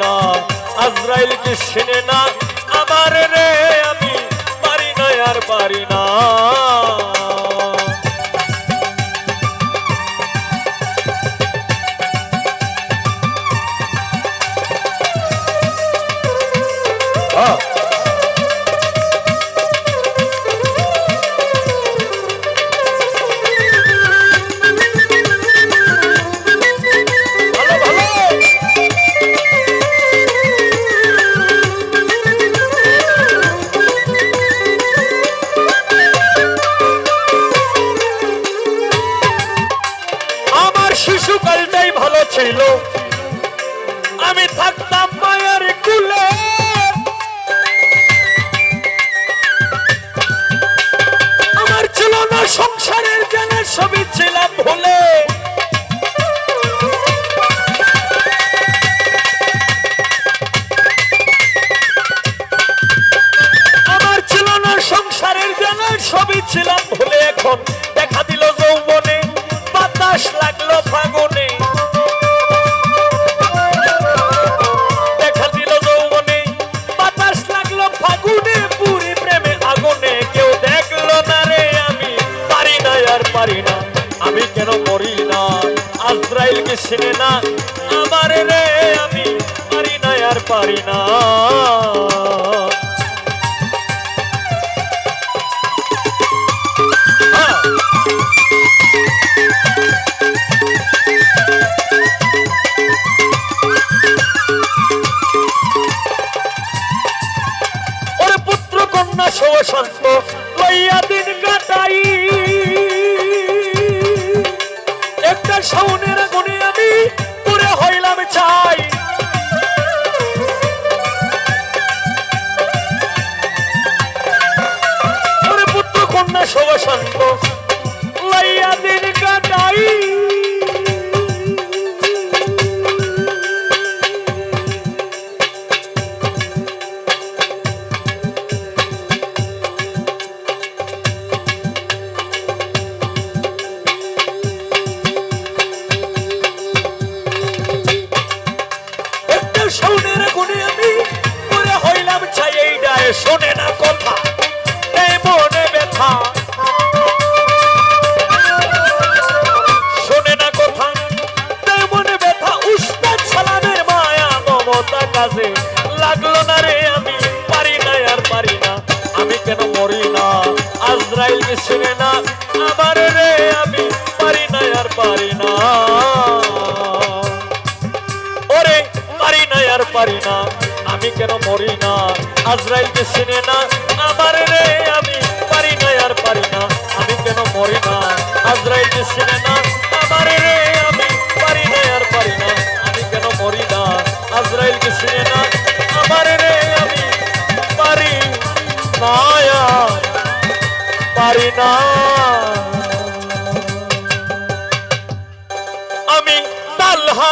না আজরাইল কি সিনে না। আমার রে আমি পারি না আর পারি না। শিশুকালটাই ভালো ছিল। আমি থাকতাম মায়ের কুলে। চিনে না। আমার রে আমি পারি না আর পারি না। হ্যাঁ। একটা শাউনের গুণে পুরে হইলাম চাই পাইলিস না। আমার রে, আমি পারি না আর পারি না। ওরে, পারি না আর পারি না। আমি কেন মরি না? আজরাইল কে না, আমার রে, আমি পারি না আর পারি না। আমি কেন মরি না? আজরাইল কে না, আমার রে, আমি পারি না আর পারি না। আমি কেন মরি না? না, আমার রে পারি না